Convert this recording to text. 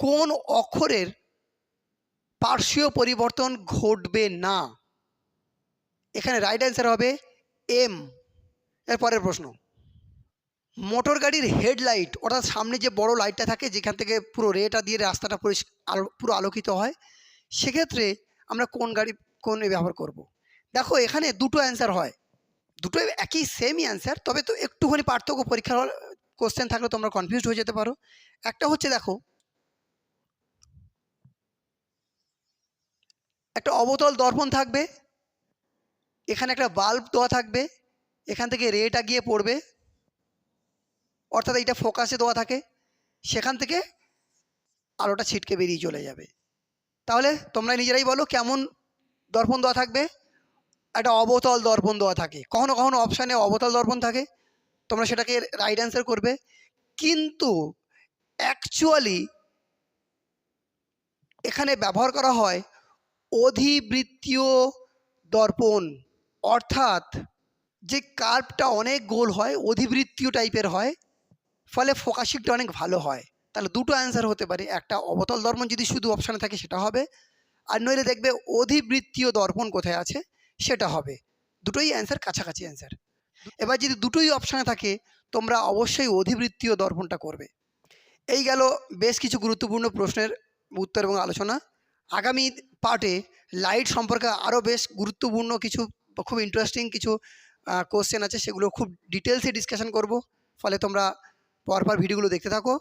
কোন অক্ষরের পার্শ্বীয় পরিবর্তন ঘটবে না? এখানে রাইট অ্যান্সার হবে এম এর পরের প্রশ্ন। মোটর গাড়ির হেডলাইট, অর্থাৎ সামনে যে বড় লাইটটা থাকে, যেখান থেকে পুরো রেটা দিয়ে রাস্তাটা পুরো আলোকিত হয়, সেক্ষেত্রে আমরা কোন গাড়ি, কোন ব্যবহার করব। দেখো, এখানে দুটো অ্যান্সার হয়। দুটো একই সেমই অ্যান্সার তবে তো একটুখানি পার্থক্য পরীক্ষার কোশ্চেন থাকলে তোমরা কনফিউজ হয়ে যেতে পারো। একটা হচ্ছে, দেখো একটা অবতল দর্পণ থাকবে, এখানে একটা বাল্ব দেওয়া থাকবে, এখান থেকে রেটা গিয়ে পড়বে, অর্থাৎ এইটা ফোকাসে দেওয়া থাকে, সেখান থেকে আলোটা ছিটকে বেরিয়ে চলে যাবে। তাহলে তোমরা নিজেরাই বলো কেমন দর্পণ দেওয়া থাকবে? একটা অবতল দর্পণ দেওয়া থাকে। কখনো কখনো অপশানে অবতল দর্পণ থাকে, তোমরা সেটাকে রাইট অ্যান্সার করবে। কিন্তু অ্যাকচুয়ালি এখানে ব্যবহার করা হয় অধিবৃত্তীয় দর্পণ, অর্থাৎ যে কার্ভটা অনেক গোল হয়, অধিবৃত্তীয় টাইপের হয়, ফলে ফোকাসিংটা অনেক ভালো হয়। তাহলে দুটো অ্যান্সার হতে পারে। একটা অবতল দর্পণ যদি শুধু অপশানে থাকে, সেটা হবে। আর নইলে দেখবে অধিবৃত্তীয় দর্পণ কোথায় আছে, সেটা হবে। দুটোই অ্যান্সার কাছাকাছি অ্যান্সার এবার যদি দুটোই অপশানে থাকে, তোমরা অবশ্যই অধিবৃত্তীয় দর্পণটা করবে। এই গেল বেশ কিছু গুরুত্বপূর্ণ প্রশ্নের উত্তর এবং আলোচনা। আগামী পার্টে লাইট সম্পর্কে আরও বেশ গুরুত্বপূর্ণ কিছু, খুব ইন্টারেস্টিং কিছু কোশ্চেন আছে, সেগুলো খুব ডিটেলসে ডিসকাশন করব। ফলে তোমরা পরপর ভিডিওগুলো দেখতে থাকো।